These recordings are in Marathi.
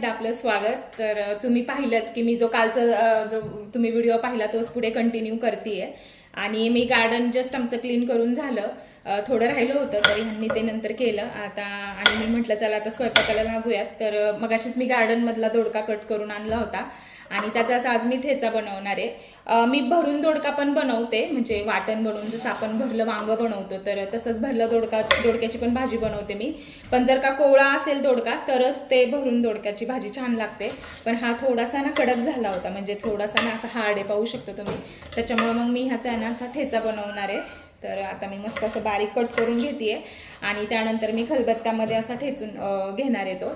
एकदा आपलं स्वागत. तर तुम्ही पाहिलंच की मी जो कालचा जो तुम्ही व्हिडिओ पाहिला तोच पुढे कंटिन्यू करते आणि मी गार्डन जस्ट आमचं क्लीन करून झालं. थोडं राहिलं होतं तरी ह्यांनी ते नंतर केलं. आता आणि मी म्हटलं चला आता स्वयंपाकाला लागूयात. तर अ, मगाशीच मी गार्डनमधला दोडका कट करून आणला होता. आणि त्याचा असा आज मी ठेचा बनवणार आहे. मी भरून दोडका पण बनवते म्हणजे वाटण बनवून जसं आपण भरलं वांगं बनवतो तर तसंच भरलं दोडका दोडक्याची पण भाजी बनवते मी. पण जर का कोवळा असेल दोडका तरच ते भरून दोडक्याची भाजी छान लागते. पण हा थोडासा ना कडक झाला होता म्हणजे थोडासा ना असा हार्ड आहे पाहू शकतो तुम्ही. त्याच्यामुळे मग मी ह्याचा ना असा ठेचा बनवणार आहे. तर आता मी मस्त असं बारीक कट करून घेते आणि त्यानंतर मी खलबत्त्यामध्ये असा ठेचून घेणार आहे तो.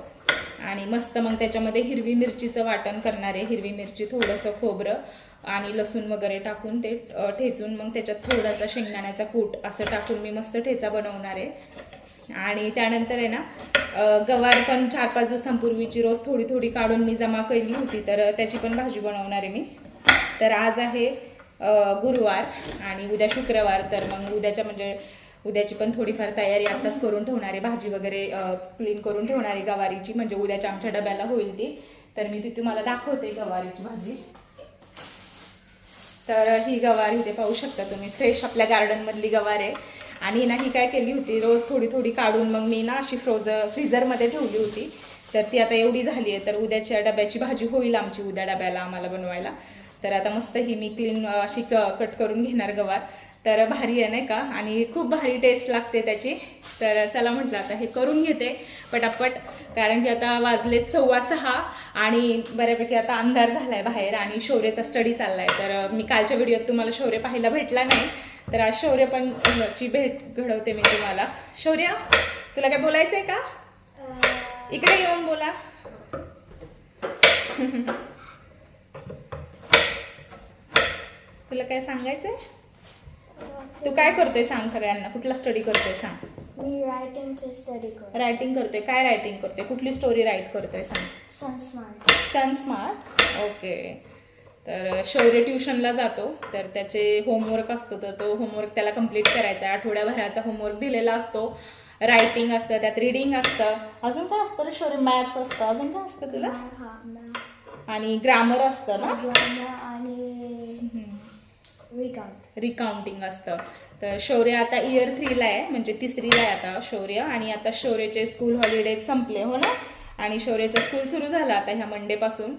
आणि मस्त मग त्याच्यामध्ये हिरवी मिरचीचं वाटण करणार आहे. हिरवी मिरची थोडंसं खोबरं आणि लसूण वगैरे टाकून ते ठेचून मग त्याच्यात थोडासा शेंगदाण्याचा कूट असं टाकून मी मस्त ठेचा बनवणार आहे. आणि त्यानंतर आहे ना गवार पण चार पाच दिवसांपूर्वीची रोज थोडी थोडी काढून मी जमा केली होती तर त्याची पण भाजी बनवणार आहे मी. तर आज आहे गुरुवार आणि उद्या शुक्रवार तर मग उद्याच्या म्हणजे उद्याची पण थोडीफार तयारी आताच करून ठेवणार आहे भाजी वगैरे क्लीन करून ठेवणार आहे गवारीची म्हणजे उद्याच्या आमच्या डब्याला होईल ती. तर मी ती तुम्हाला दाखवते गवारीची भाजी. तर ही गवारी इथे पाहू शकता तुम्ही फ्रेश आपल्या गार्डनमधली गवार आहे. आणि ना ही काय केली होती रोज थोडी थोडी काढून मग मी ना अशी फ्रोज फ्रीझरमध्ये ठेवली होती. तर ती आता एवढी झाली आहे तर उद्याच्या डब्याची भाजी होईल आमची उद्या डब्याला आम्हाला बनवायला. तर आता मस्त ही मी क्लीन अशी क कट करून घेणार गवार. तर भारी आहे नाही का? आणि खूप भारी टेस्ट लागते त्याची. तर चला म्हटलं आता हे करून घेते पटापट कारण की आता वाजलेत सव्वा सहा आणि बऱ्यापैकी आता अंधार झाला आहे बाहेर आणि शौर्याचा स्टडी चालला आहे तर मी कालच्या व्हिडिओत तुम्हाला शौर्य पाहायला भेटला नाही. तर आज शौर्य पण ची भेट घडवते मी तुम्हाला. शौर्य तुला काय बोलायचंय का? इकडे येऊन बोला. तुला काय सांगायचंय? तू काय करतोय सांग सगळ्यांना? कुठला स्टडी करतोय सांग? मी रायटिंगचे स्टडी करतो. रायटिंग करतोय. काय रायटिंग करतोय? कुठली स्टोरी राईट करतोय सांग? सनस्मार्ट सन स्मार्ट ओके तर शौर्य ट्युशनला जातो. तर त्याचे होमवर्क असतो. तर तो होमवर्क त्याला कंप्लीट करायचा. आहे आठवड्याभराचा होमवर्क दिलेला असतो. रायटिंग असतं त्यात रिडिंग असतं. अजून काय असतं रे शौर्य? मॅथ्स असतं. अजून काय असतं तुला? हा आणि ग्रामर असतं ना? रिकाउंटिंग असतं. तर शौर्य आता इयर थ्रीला आहे म्हणजे तिसरीला आहे आता शौर्य. आणि आता शौर्यचे स्कूल हॉलिडे संपले हो ना? आणि शौर्यचं स्कूल सुरू झालं आता ह्या मंडेपासून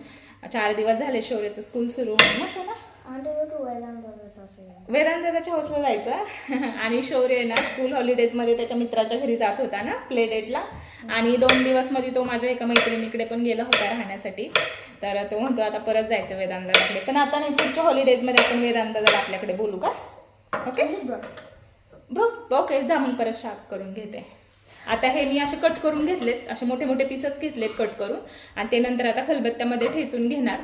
चार दिवस झाले शौर्यचं स्कूल सुरू. होईल ना सोना वेदांताच्या हाऊसला जायचं. आणि शौर्य ना स्कूल हॉलिडेजमध्ये त्याच्या मित्राच्या घरी जात होता ना प्ले डेटला आणि दोन दिवसमध्ये तो माझ्या एका मैत्रिणीकडे पण गेला होता राहण्यासाठी. तर तो म्हणतो आता परत जायचं वेदांताकडे. पण आता नाही पुढच्या हॉलिडेजमध्ये आपण वेदांताला आपल्याकडे बोलू का? ओके ब्रो ओके जा मग परत शार्प करून घेते. आता हे मी असे कट करून घेतलेत असे मोठे मोठे पीसच घेतलेत कट करून. आणि ते नंतर आता खलबत्त्यामध्ये ठेचून घेणार.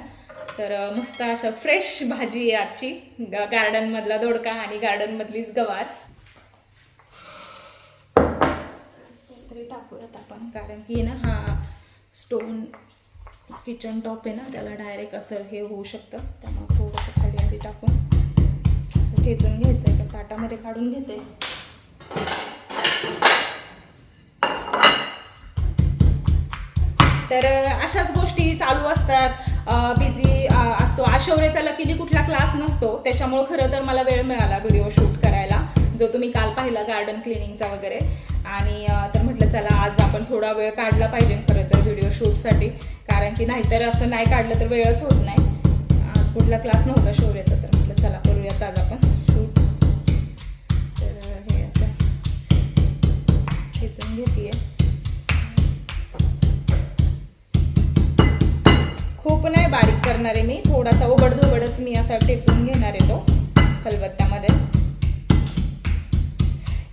तर मस्त असं फ्रेश भाजी आहे आजची. ग- गार्डनमधला दोडका आणि गार्डनमधलीच गवार. तरी टाकूयात आपण कारण की ना हा स्टोन किचन टॉप आहे ना त्याला डायरेक्ट असं हे होऊ शकतं. त्यामुळे थोडंसं खाली आधी टाकून असं ठेचून घ्यायचं आहे ताटामध्ये काढून घेते. तर अशाच गोष्टी चालू असतात. बिझी असतो आज लकीली कुठला क्लास नसतो. त्याच्यामुळं खरं तर मला वेळ मिळाला व्हिडिओ शूट करायला जो तुम्ही काल पाहिला गार्डन क्लिनिंगचा वगैरे. आणि तर म्हटलं चला आज आपण थोडा वेळ काढला पाहिजे खरं तर व्हिडिओ शूटसाठी कारण की नाहीतर असं नाही काढलं तर वेळच होत नाही. आज कुठला क्लास नव्हता शौर्याचा तर म्हटलं चला करूयात आज आपण शूट तर हे असं खेचून घेते करणार आहे मी. थोडासा ओबडधोबडच मी असा टेचून घेणार आहे तो खलबत्त्यामध्ये.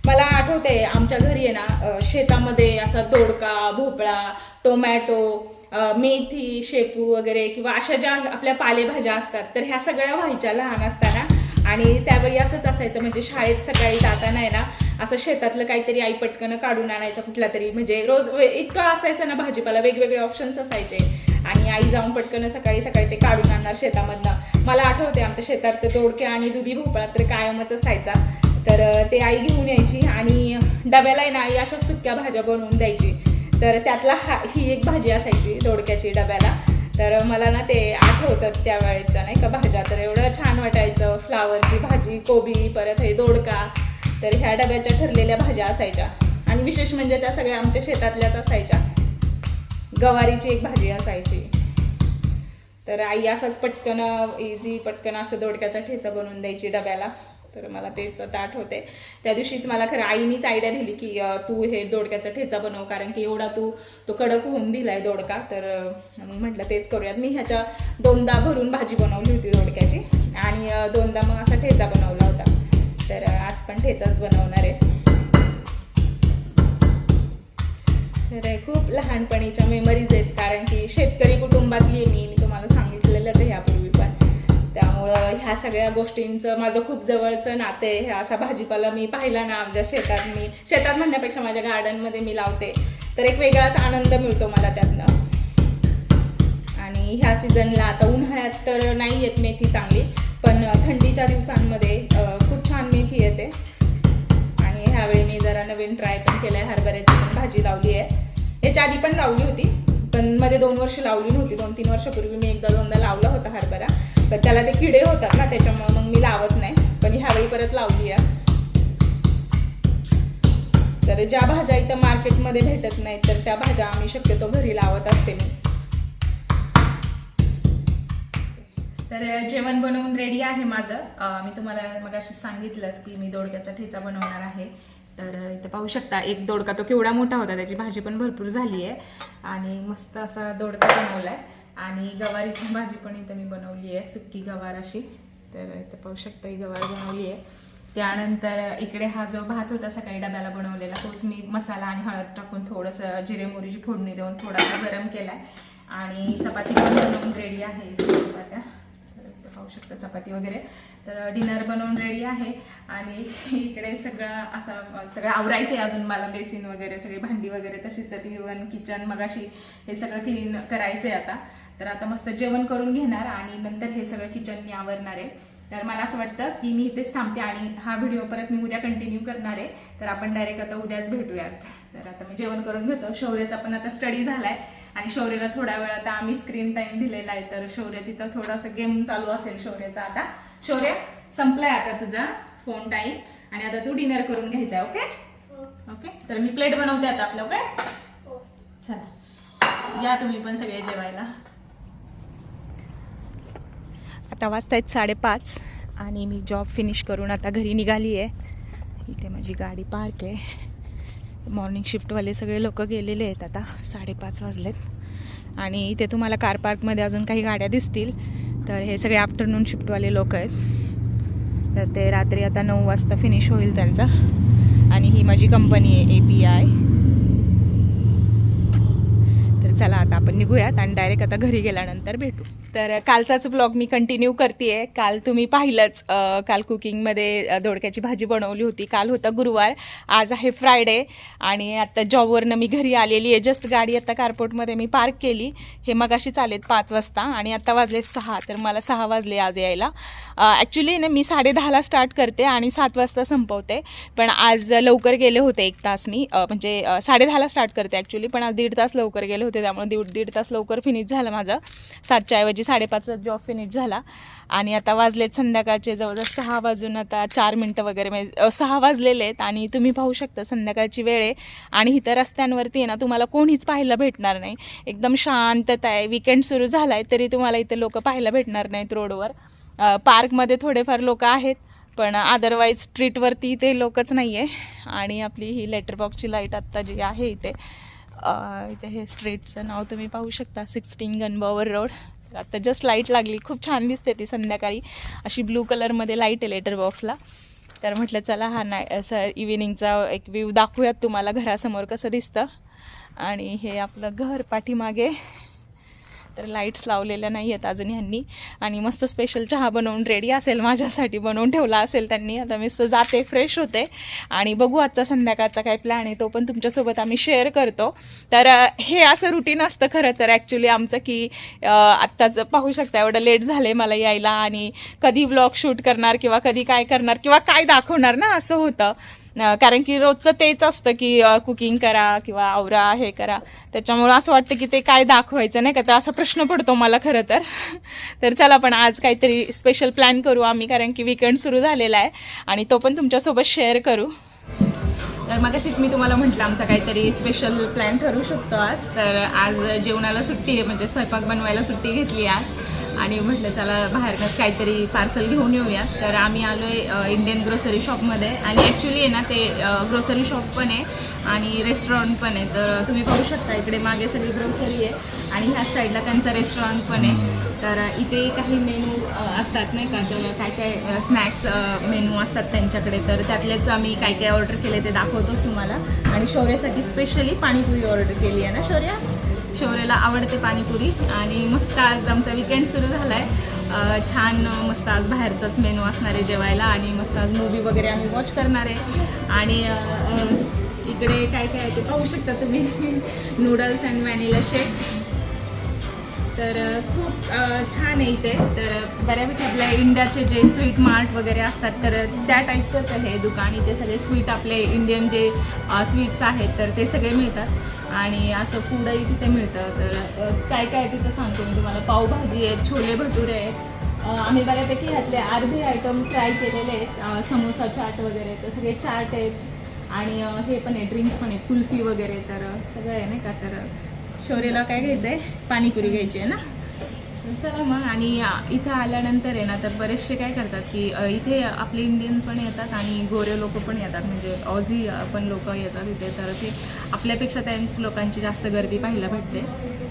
मला आठवते आमच्या घरी आहे ना शेतामध्ये असा दोडका भोपळा टोमॅटो मेथी शेपू वगैरे किंवा अशा ज्या आपल्या पालेभाज्या असतात तर ह्या सगळ्या व्हायच्या लहान असताना. आणि त्यावेळी असंच असायचं म्हणजे शाळेत सकाळी जाताना आहे ना असं शेतातलं काहीतरी आई पटकन काढून आणायचं कुठला तरी. म्हणजे रोज इतकं असायचं ना भाजीपाला वेगवेगळे ऑप्शन्स असायचे. आणि आई जाऊन पटकन सकाळी सकाळी ते काढून आणणार शेतामधनं. मला आठवते आमच्या शेतात ते दोडके आणि दुधी भोपळा तर कायमच असायचा. तर ते आई घेऊन यायची आणि डब्याला आहे ना आई अशा सुक्या भाज्या बनवून द्यायची. तर त्यातला हा ही एक भाजी असायची दोडक्याची डब्याला. तर मला ना ते आठवतात त्या वेळेच्या नाही का भाज्या. तर एवढं छान वाटायचं. फ्लावरची भाजी कोबी परत हे दोडका. तर ह्या डब्याच्या ठरलेल्या भाज्या असायच्या. आणि विशेष म्हणजे त्या सगळ्या आमच्या शेतातल्याच असायच्या. गवारीची एक भाजी असायची. तर आई असाच पटकन इझी पटकन असं दोडक्याचा ठेचा बनवून द्यायची डब्याला. तर मला तेच आता आठवते. त्या दिवशीच मला खरं आईनीच आयडिया दिली की तू हे दोडक्याचा ठेचा बनव कारण की एवढा तू तो कडक होऊन दिलाय दोडका. तर मग म्हटलं तेच करूयात. मी ह्याच्या दोनदा भरून भाजी बनवली होती दोडक्याची. आणि दोनदा मग असा ठेचा बनवला होता. तर आज पण ठेचाच बनवणार आहे. तर खूप लहानपणीच्या मेमरीज आहेत कारण की शेतकरी कुटुंबातली आहे मी मी तुम्हाला सांगितलेलंच आहे यापूर्वी पण. त्यामुळं ह्या सगळ्या गोष्टींचं माझं खूप जवळचं नातं आहे असा भाजीपाला मी पाहिला ना आमच्या शेतात मी शेतात म्हणण्यापेक्षा माझ्या गार्डनमध्ये मी लावते. तर एक वेगळाच आनंद मिळतो मला त्यातनं. आणि ह्या सीझनला आता उन्हाळ्यात तर नाही येत मेथी चांगली पण थंडीच्या दिवसांमध्ये खूप छान मेथी येते. आणि ह्यावेळी मी जरा नवीन ट्राय पण केलाय आहे हरभऱ्याची पण भाजी लावली आहे. याच्या आधी पण लावली होती पण मध्ये दोन वर्ष लावली नव्हती. दोन तीन वर्षापूर्वी मी एकदा दोनदा लावला होता हरभरा. पण त्याला ते किडे होतात ना त्याच्यामुळे मग मी लावत नाही. पण ह्यावेळी परत लावली आहे. तर ज्या भाज्या इथं मार्केटमध्ये भेटत नाहीत तर त्या भाज्या आम्ही शक्यतो घरी लावत असते मी. तर जेवण बनवून रेडी आहे माझं. मी तुम्हाला मग सांगितलंच की मी दोडक्याचा ठेचा बनवणार आहे. तर इथं पाहू शकता एक दोडका तो केवढा मोठा होता त्याची भाजी पण भरपूर झाली आहे. आणि मस्त असा दोडका बनवला आहे आणि गवारीची भाजी पण इथं मी बनवली आहे सुक्की गवार अशी. तर इथं पाहू शकता ही गवार बनवली आहे. त्यानंतर इकडे हा जो भात होता सकाळी डब्याला बनवलेला तोच मी मसाला आणि हळद टाकून थोडंसं जिरे मोरीची फोडणी देऊन थोडासा गरम केला आहे आणि चपाती पण बनवून रेडी आहे. पाहू शकता चपाती वगैरे. तर डिनर बनवून रेडी आहे. आणि इकडे सगळं असं सगळं आवरायचं आहे अजून मला बेसिन वगैरे सगळी भांडी वगैरे तशीच आहेत किचन मगाशी हे सगळं क्लीन करायचं आहे आता. तर आता मस्त जेवण करून घेणार आणि नंतर हे सगळं किचन मी आवरणार आहे. तर मला असं वाटतं की मी इथेच थांबते आणि हा व्हिडिओ परत मी उद्या कंटिन्यू करणार आहे. तर आपण डायरेक्ट आता उद्याच भेटूयात. तर आता मी जेवण करून घेतो. शौर्याचा पण आता स्टडी झालाय आणि शौर्याला थोडा वेळ आता आम्ही स्क्रीन टाइम दिलेला आहे. तर शौर्य तिथं थोडासा गेम चालू असेल शौर्याचा आता. शौर्य संपलाय आता तुझा फोन टाइम आणि आता तू डिनर करून घ्यायचा ओके ओके तर मी प्लेट बनवते आता आपलं ओके चला. या तुम्ही पण सगळे जेवायला. आता वाजतायत साडेपाच. आणि मी जॉब फिनिश करून आता घरी निघाली आहे इथे माझी गाडी पार्क आहे. मॉर्निंग शिफ्टवाले सगळे लोक गेलेले आहेत आता. साडेपाच वाजलेत. आणि इथे तुम्हाला कार पार्कमध्ये अजून काही गाड्या दिसतील. तर हे सगळे आफ्टरनून शिफ्टवाले लोक आहेत. तर ते रात्री आता नऊ वाजता फिनिश होईल त्यांचा. आणि ही माझी कंपनी आहे ए पी आय तर चला आता आपण निघूयात आणि डायरेक्ट आता घरी गेल्यानंतर भेटू. तर कालचाच ब्लॉग मी कंटिन्यू करते काल तुम्ही पाहिलंच काल कुकिंगमध्ये दोडक्याची भाजी बनवली होती. काल होता गुरुवार. आज आहे फ्रायडे आणि आता जॉबवरनं मी घरी आलेली आहे जस्ट गाडी आता कारपोर्टमध्ये मी पार्क केली. हे मग अशी चालेत पाच वाजता आणि आता वाजले सहा. तर मला सहा वाजले आज यायला. ॲक्च्युली ना मी साडे दहाला स्टार्ट करते आणि सात वाजता संपवते. पण आज लवकर गेले होते एक तास मी. म्हणजे साडे दहाला स्टार्ट करते ॲक्च्युली पण आज दीड तास लवकर गेले होते. त्यामुळे दीड दीड तास लवकर फिनिश झालं माझं. सातच्या ऐवजी साडेपाचला जॉब फिनिश झाला. आणि आता वाजलेत संध्याकाळचे जवळजवळ सहा वाजून आता चार मिनटं वगैरे म्हणजे सहा वाजलेले आहेत आणि तुम्ही पाहू शकता संध्याकाळची वेळ आहे. आणि इथं रस्त्यांवरती आहे ना तुम्हाला कोणीच पाहायला भेटणार नाही. एकदम शांतता आहे. विकेंड सुरू झाला आहे तरी तुम्हाला इथे लोक पाहायला भेटणार नाहीत रोडवर. पार्कमध्ये थोडेफार लोक आहेत पण अदरवाईज स्ट्रीटवरती ते लोकच नाही आहे आणि आपली ही लेटर बॉक्सची लाइट आत्ता जी आहे इथे इथे हे स्ट्रीटचं नाव तुम्ही पाहू शकता सिक्स्टीन गनबॉवर रोड आता जस्ट लाइट लागली खूप छान दिसते ती संध्याकाळी. अशी ब्लू कलरमध्ये लाइट आहे लेटर बॉक्सला तर म्हटलं चला हा नाय असं इव्हिनिंगचा एक व्ह्यू दाखवूयात तुम्हाला घरासमोर कसं दिसतं. आणि हे आपलं घर पाठीमागे. तर लाईट्स लावलेल्या नाही आहेत अजून ह्यांनी. आणि मस्त स्पेशल चहा बनवून रेडी असेल माझ्यासाठी बनवून ठेवला असेल त्यांनी. आता मी जाते फ्रेश होते. आणि बघू आजचा संध्याकाळचा काय प्लॅन आहे तो पण तुमच्यासोबत आम्ही शेअर करतो. तर हे असं रुटीन असतं खरं तर ॲक्च्युली आमचं की आत्ताच पाहू शकता एवढं लेट झालं मला यायला. आणि कधी ब्लॉग शूट करणार किंवा कधी काय करणार किंवा काय दाखवणार ना असं होतं. कारण की रोजचं तेच असतं की कुकिंग करा किंवा आवरा हे करा. त्याच्यामुळं असं वाटतं की ते काय दाखवायचं नाही का? तर असा प्रश्न पडतो मला खरं तर. तर चला पण आज काहीतरी स्पेशल प्लॅन करू आम्ही कारण की विकेंड सुरू झालेला आहे आणि तो पण तुमच्यासोबत शेअर करू. तर मग मी तुम्हाला म्हटलं आमचा काहीतरी स्पेशल प्लॅन ठरू शकतो आज. तर आज जेवणाला सुट्टी आहे म्हणजे स्वयंपाक बनवायला सुट्टी घेतली आज. आणि म्हटलं चला बाहेरनंच काहीतरी पार्सल घेऊन येऊया. तर आम्ही आलो आहे इंडियन ग्रोसरी शॉपमध्ये आणि ॲक्च्युली आहे ना ते ग्रोसरी शॉप पण आहे आणि रेस्टॉरंट पण आहे. तर तुम्ही पाहू शकता इकडे मागे सगळी ग्रोसरी आहे आणि ह्या साईडला त्यांचं रेस्टॉरंट पण आहे. तर इथे काही मेनू असतात नाही का तर काय काय स्नॅक्स मेनू असतात त्यांच्याकडे. तर त्यातलेच आम्ही काय काय ऑर्डर केले ते दाखवतोच तुम्हाला. आणि शौर्यासाठी स्पेशली पाणीपुरी ऑर्डर केली आहे ना शौर्या? शौर्याला आवडते पाणीपुरी आणि मस्त आज आमचा विकेंड सुरू झाला आहे छान मस्त आज बाहेरचाच मेनू असणार आहे जेवायला आणि मस्त आज मूवी वगैरे आम्ही वॉच करणार आहे. आणि इकडे काय काय आहे ते पाहू शकता तुम्ही. नूडल्स अँड व्हॅनिला शेक तर खूप छान आहे इथे. तर बऱ्यापैकी आपल्या इंडियाचे जे स्वीट मार्ट वगैरे असतात तर त्या टाईपचंच आहे दुकान. इथे सगळे स्वीट आपले इंडियन जे स्वीट्स आहेत तर ते सगळे मिळतात. आणि असं फूडही तिथे मिळतं. तर काय काय आहे तिथं सांगतो मी तुम्हाला. पावभाजी आहेत छोले भटुरे आहेत. आम्ही बऱ्यापैकी ह्यातले अर्धे आयटम ट्राय केलेले आहेत. समोसा चाट वगैरे. तर सगळे चाट आहेत. आणि हे पण आहे ड्रिंक्स पण आहेत कुल्फी वगैरे. तर सगळं आहे नाही का? तर शौर्यला काय घ्यायचं आहे पाणीपुरी घ्यायची आहे ना? चला मग. आणि इथं आल्यानंतर आहे ना तर बरेचसे काय करतात की इथे आपले इंडियन पण येतात आणि गोरे लोक पण येतात. म्हणजे ऑझी पण लोक येतात इथे. तर ते आपल्यापेक्षा त्यांच लोकांची जास्त गर्दी पाहायला भेटते.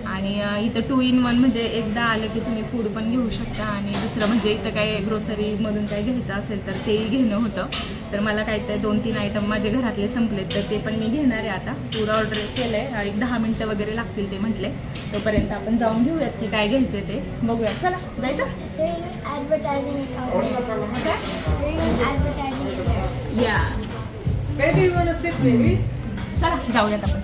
आणि इथं टू इन वन म्हणजे एकदा आलं की तुम्ही फूड पण घेऊ शकता. आणि दुसरं म्हणजे इथं काय ग्रोसरीमधून काय घ्यायचं असेल तर तेही घेणं होतं. तर मला काय तर दोन तीन आयटम माझे घरातले संपले तर ते पण मी घेणार आहे आता. फूड ऑर्डर केलं आहे आणि दहा मिनटं वगैरे लागतील ते म्हटले. तोपर्यंत आपण जाऊन घेऊयात की काय घ्यायचं ते. बघूयात. चला जायचं? काय या. चला जाऊयात आपण.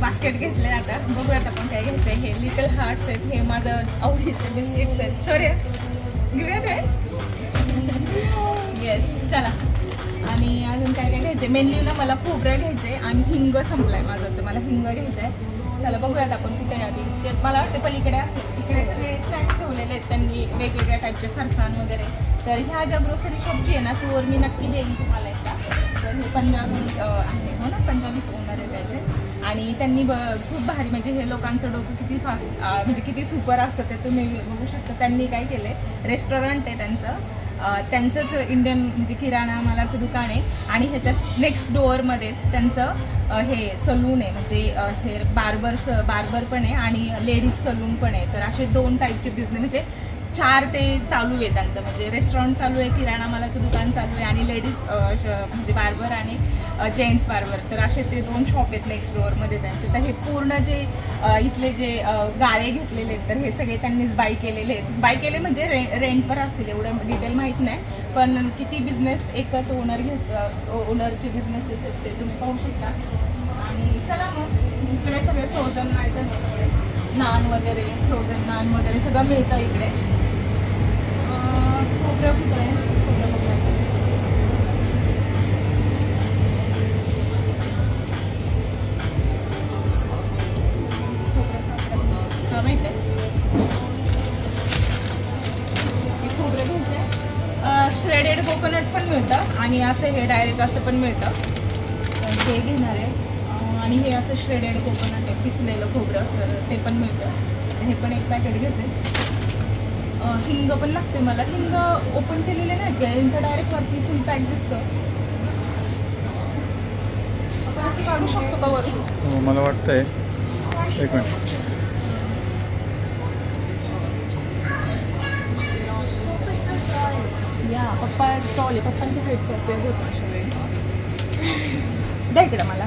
बास्केट घेतले आता. बघूयात आपण काय घ्यायचंय. हे लिटल हार्ट्स आहेत. हे माझं आवडीचे बिस्किट्स आहेत. शौर्य घेऊयात येस चला. आणि अजून काय काय घ्यायचं मेनली ना मला खोबरं घ्यायचंय आणि हिंग संपलाय माझं. तर मला हिंग घ्यायचंय. चला बघूयात आपण कुठे आधी. ते मला वाटतं पलीकडे इकडे स्नॅक्स ठेवलेले आहेत त्यांनी वेगवेगळ्या टाईपचे फरसाण वगैरे. तर ह्या ज्या ग्रोसरी शॉपची आहे ना टूर मी नक्की देईन तुम्हाला एकदा. तर हे पंजाबी आहे. हो ना? पंजाबीच ओनर आहे त्याचे. आणि त्यांनी ब खूप भारी म्हणजे हे लोकांचं डोकं किती फास्ट म्हणजे किती सुपर असतं ते तुम्ही बघू शकता. त्यांनी काय केलं आहे रेस्टॉरंट आहे त्यांचं. त्यांचंच इंडियन म्हणजे किराणा मालाचं दुकान आहे आणि ह्याच्या नेक्स्ट डोअरमध्ये त्यांचं हे सलून आहे. म्हणजे हे बार्बर बार्बर पण आहे आणि लेडीज सलून पण आहे. तर असे दोन टाईपचे बिझनेस म्हणजे चार ते चालू आहे त्यांचं. म्हणजे रेस्टॉरंट चालू आहे किराणा मालाचं दुकान चालू आहे आणि लेडीज म्हणजे बार्बर आणि जेंट्स बार्बर तर असे ते दोन शॉप आहेत नेक्स्ट डोअरमध्ये त्यांचे. तर हे पूर्ण जे इथले जे गाळे घेतलेले आहेत तर हे सगळे त्यांनीच बाय केलेले आहेत. बाय केले म्हणजे रे रेंटवर असतील एवढं डिटेल माहीत नाही. पण किती बिझनेस एकच ओनर घेत ओनरचे बिझनेसेस आहेत ते तुम्ही पाहू शकता. आणि चला मग इकडे सगळे फ्रोझन आयटम नान वगैरे फ्रोझन नान वगैरे सगळं मिळतं इकडे. खोबरं कुठं आहे? पण मिळतं आणि असं हे डायरेक्ट असं पण मिळतं. तर हे घेणार आहे. आणि हे असं श्रेडेड कोकोनट आहे पिसलेलं खोबरं तर ते पण मिळतं. हे पण एक पॅकेट घेते. हिंग पण लागते मला. हिंग ओपन केलेले नाही का यांचं डायरेक्ट वरती फुल पॅक दिसतं. असं काढू शकतो का वरती हो, मला वाटतंय. एक मिनिट. या पप्पा स्टॉल आहे. पप्पांच्या साईडचा उपयोग होतो अशा वेळी. द्या इकडं मला.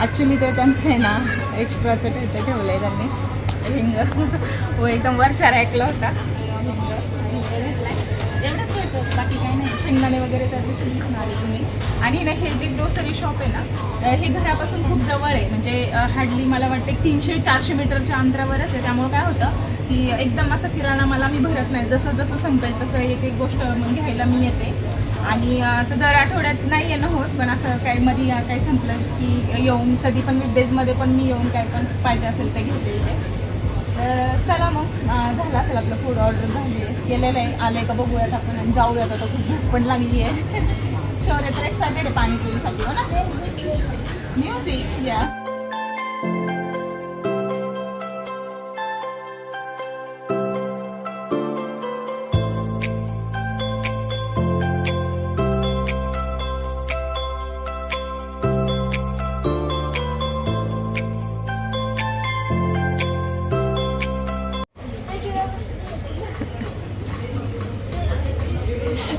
ॲक्च्युली ते त्यांचं आहे ना एक्स्ट्राचं ते ठेवलं आहे त्यांनी. हिंग हो एकदम वरच्या रॅकला होता. हिंग एवढंच घ्यायचं होतं. बाकी काही नाही. शेंगदाणे वगैरे त्या दिवशी घेऊन तुम्ही आणि ना हे जे ग्रोसरी शॉप आहे ना हे घरापासून खूप जवळ आहे. म्हणजे हार्डली मला वाटते तीनशे चारशे मीटरच्या अंतरावरच आहे. त्यामुळे काय होतं की एकदम असं किराणा मला मी भरत नाही. जसं जसं संपेल तसं एक एक गोष्ट मग घ्यायला मी येते. आणि असं दर आठवड्यात नाही येणं होत पण असं काही मध्ये काही संपलं की येऊन कधी पण वीकडेजमध्ये पण मी येऊन काय पण पाहिजे असेल ते घेते इथे. तर चला मग झालं असेल आपलं फूड ऑर्डर झाली. आहे गेलेलं आहे का बघूयात आपण आणि जाऊयात आता खूप भूक पण लागली आहे. शौर्य तर एक्सायटेड आहे पाणीपुरीसाठी हो ना? म्युझिक या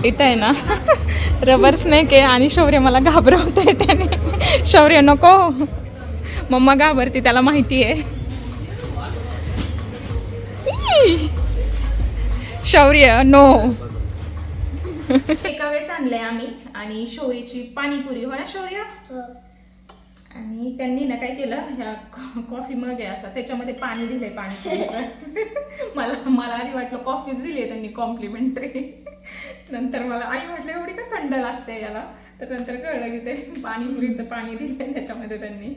इथं आहे ना रबर स्नेक आहे आणि शौर्य मला घाबरवतोय त्याने. शौर्य नको. मम्मा घाबरती त्याला माहिती आहे! शौर्य नो एकावेच आणलंय आम्ही आणि शौर्यची पाणीपुरी. हो ना शौर्य? आणि त्यांनी ना काय केलं ह्या कॉफी मग आहे असा त्याच्यामध्ये पाणी दिलंय पाणीपुरीचं मला मला आधी वाटलं कॉफीच दिली आहे त्यांनी कॉम्प्लिमेंटरी. नंतर मला आई म्हटलं एवढी का थंड लागते याला? तर नंतर कळलं की ते पाणीपुरीचं पाणी दिलंय त्याच्यामध्ये त्यांनी.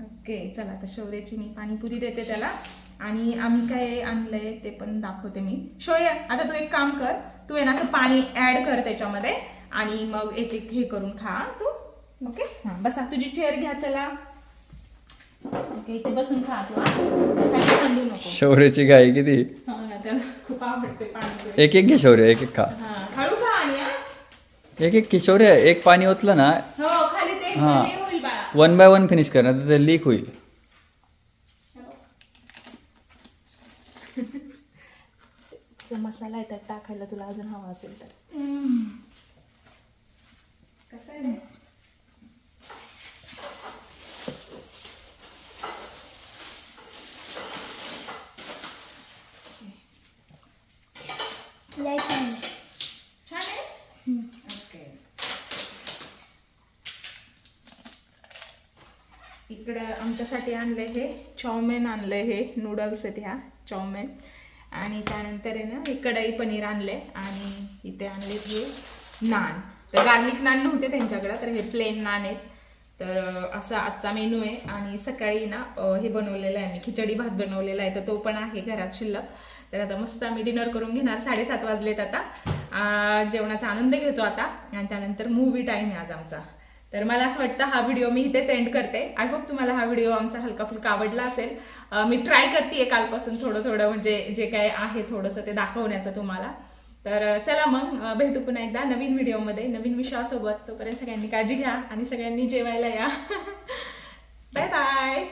ओके चला आता शौर्याची मी पाणीपुरी देते त्याला. आणि आम्ही काय आणलंय ते पण दाखवते मी. शौर्य आता तू एक काम कर तू आहे ना असं पाणी ऍड कर त्याच्यामध्ये. आणि मग एक एक हे करून खा तू. ओके? हां बसा. तुझी चेअर घ्या चला. ओके इथे बसून खा तू हा. नको. शौर्याची गाय किती? हा ना त्याला खूप आवडते पाणीपुरी एक एक घे शौर्य एक एक खा. हा हळू खा आणि हा. एक एक घे शौर्य एक पाणी ओतलं ना हो खाली ते हा. हे होईल बाळा. वन बाय वन फिनिश कर ना तर ते लीक होईल. जर मसाला आहे त्यात टाकायला तुला अजून हवा असेल तर. कसं आहे रे? Like and छान आहे ओके इकडं आमच्यासाठी आणलंय हे चौमेन आणलंय हे नूडल्स आहेत ह्या चौमेन आणि त्यानंतर आहे ना हे कढई पनीर आणलंय आणि इथे आणले हे नान. तर गार्लिक नान नव्हते त्यांच्याकडं तर हे प्लेन नान आहेत. तर असा आजचा मेनू आहे. आणि सकाळी ना हे बनवलेलं आहे मी खिचडी भात बनवलेला आहे. तर तो पण आहे घरात शिल्लक. तर आता मस्त आम्ही डिनर करून घेणार. साडेसात वाजलेत आता. जेवणाचा आनंद घेतो आता. आणि त्यानंतर मूवी टाईम आहे आज आमचा. तर मला असं वाटतं हा व्हिडिओ मी इथेच एंड करते. आय होप तुम्हाला हा व्हिडिओ आमचा हलका फुलका आवडला असेल. मी ट्राय करते कालपासून थोडं थोडं म्हणजे जे काय आहे थोडंसं ते दाखवण्याचं तुम्हाला. तर चला मग भेटू पुन्हा एकदा नवीन व्हिडिओमध्ये नवीन विषयासोबत. तोपर्यंत सगळ्यांनी काळजी घ्या आणि सगळ्यांनी जेवायला या. Bye bye